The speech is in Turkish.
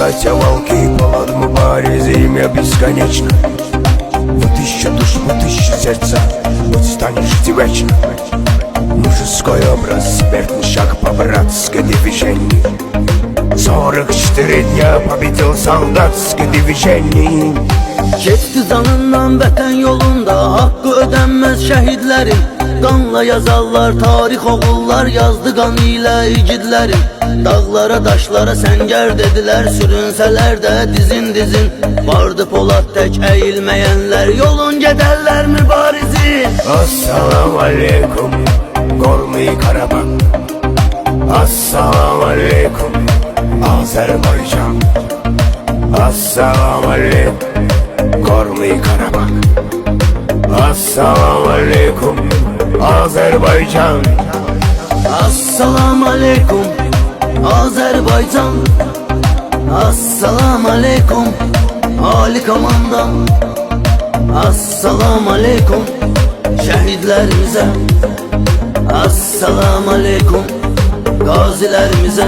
Хотя волки полад мубариз имя бесконечно В тысячу душ, в тысячу сердца Вот станешь ты вечно Мужской образ, смертный шаг по-братски движений Сорок четыре дня победил солдатское движение Keçdi canından vətən yolunda Haqqı ödənməz şəhidlərin Qanla yazarlar tarix oğullar Yazdı qan ilə igidlərin Dağlara daşlara səngər dedilər Sürünsələr də dizin dizin. Vardı Polad tək əyilməyənlər Yolun gedərlər mübarizin Assalamu alaikum Gormi Karabağ. Assalamu alaikum Azerbaycan. Assalamu alaikum Gormi Karabağ. Assalamu alaikum Azerbaycan. Assalamu aleykum Azerbaycan Assalamu aleykum Ali komandan. Assalamu aleykum Şehitlerimize. Assalamu aleykum Gazilerimize